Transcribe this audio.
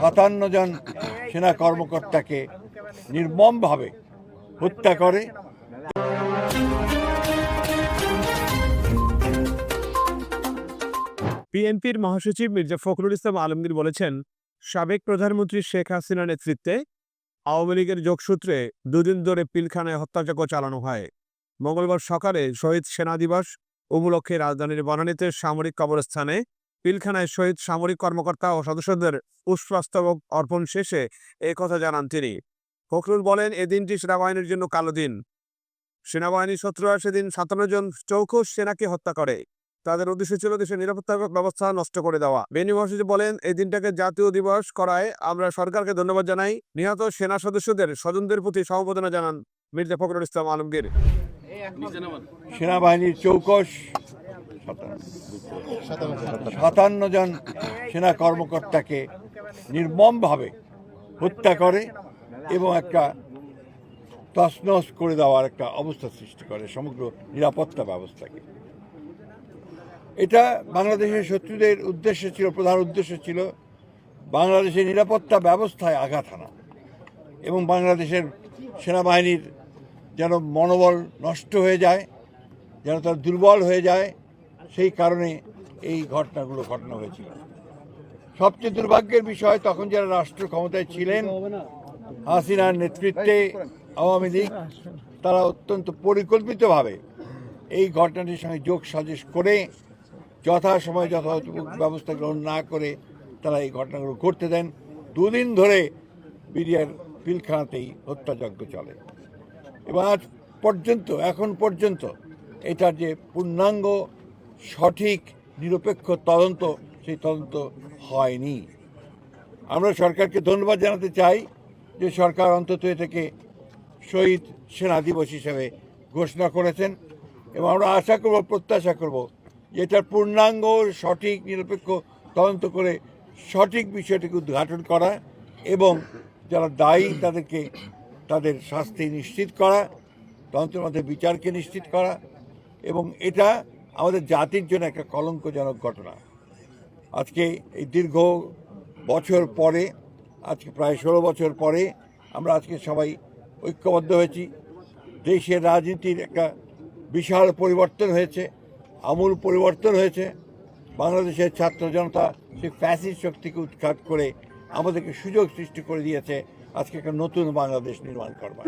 সাতান্ন জন সেনা কর্মকর্তাকে নির্মমভাবে হত্যা করে। বিএনপির মহাসচিব মির্জা ফখরুল ইসলাম আলমগীর বলেছেন, সাবেক প্রধানমন্ত্রী শেখ হাসিনার নেতৃত্বে আওয়ামী লীগের যোগসূত্রে দুদিন ধরে পিলখানায় হত্যাযজ্ঞ চালানো হয়। মঙ্গলবার সকালে শহীদ সেনা দিবস উপলক্ষে রাজধানীর বনানীতে সামরিক কবরস্থানে পিলখানায় শহীদ সামরিক কর্মকর্তা ও সদস্যদের পুষ্পাস্তবক অর্পণ শেষে এ কথা জানান তিনি। ফখরুল বলেন এ দিনটি সেনাবাহিনীর জন্য কালো দিন। সেনাবাহিনীর শত্রুরা সেদিন সাতান্ন জন চৌখুশ সেনাকে হত্যা করে। তাদের উদ্দেশ্য ছিল দেশের নিরাপত্তা ব্যবস্থা নষ্ট করে দেওয়া। বেনি মহাসচিব বলেন এই দিনটাকে জাতীয় দিবস করায় আমরা সরকারকে ধন্যবাদ জানাই। নিহত সেনা সদস্যদের স্বজনদের প্রতি সমবেদনা জানান মির্জা ফখরুল ইসলাম আলমগীর। সেনাবাহিনীর চৌকস সাতান্ন জন সেনা কর্মকর্তাকে নির্মমভাবে হত্যা করে এবং একটা তছনছ করে দেওয়ার একটা অবস্থা সৃষ্টি করে সমগ্র নিরাপত্তা ব্যবস্থাকে। এটা বাংলাদেশের শত্রুদের উদ্দেশ্য ছিল, প্রধান উদ্দেশ্য ছিল বাংলাদেশের নিরাপত্তা ব্যবস্থায় আঘাত হানা এবং বাংলাদেশের সেনাবাহিনীর যেন মনোবল নষ্ট হয়ে যায়, যেন তার দুর্বল হয়ে যায় সেই কারণে এই ঘটনাগুলো ঘটনা হয়েছিল। সবচেয়ে দুর্ভাগ্যের বিষয়, তখন যারা রাষ্ট্র ক্ষমতায় ছিলেন, হাসিনার নেতৃত্বে আওয়ামী লীগ, তারা অত্যন্ত পরিকল্পিতভাবে এই ঘটনাটির সঙ্গে যোগ সাজেশ করে, যথাসময়ে যথাযথ ব্যবস্থা গ্রহণ না করে তারা এই ঘটনাগুলো করতে দেন। দুদিন ধরে বিডিআর পিলখানাতেই হত্যাযজ্ঞ চলে। এবং আজ পর্যন্ত, এখন পর্যন্ত এটার যে পূর্ণাঙ্গ সঠিক, নিরপেক্ষ তদন্ত সেই তদন্ত হয়নি। আমরা সরকারকে ধন্যবাদ জানাতে চাই যে সরকার অন্তত এটাকে শহীদ সেনা দিবস হিসেবে ঘোষণা করেছেন এবং আমরা আশা করব, প্রত্যাশা করব যে এটার পূর্ণাঙ্গ, সঠিক, নিরপেক্ষ তদন্ত করে সঠিক বিষয়টিকে উদ্ঘাটন করা এবং যারা দায়ী তাদেরকে তাদের শাস্তি নিশ্চিত করা, তদন্তের মধ্যে বিচারকে নিশ্চিত করা এবং এটা আমাদের জাতির জন্য একটা কলঙ্কজনক ঘটনা। আজকে এই দীর্ঘ বছর পরে, আজকে প্রায় ষোলো বছর পরে আমরা আজকে সবাই ঐক্যবদ্ধ হয়েছি। দেশের রাজনীতির একটা বিশাল পরিবর্তন হয়েছে, আমূল পরিবর্তন হয়েছে। বাংলাদেশের ছাত্র জনতা সেই ফ্যাসিস্ট শক্তিকে উৎখাত করে আমাদেরকে সুযোগ সৃষ্টি করে দিয়েছে আজকে একটা নতুন বাংলাদেশ নির্মাণ করবার।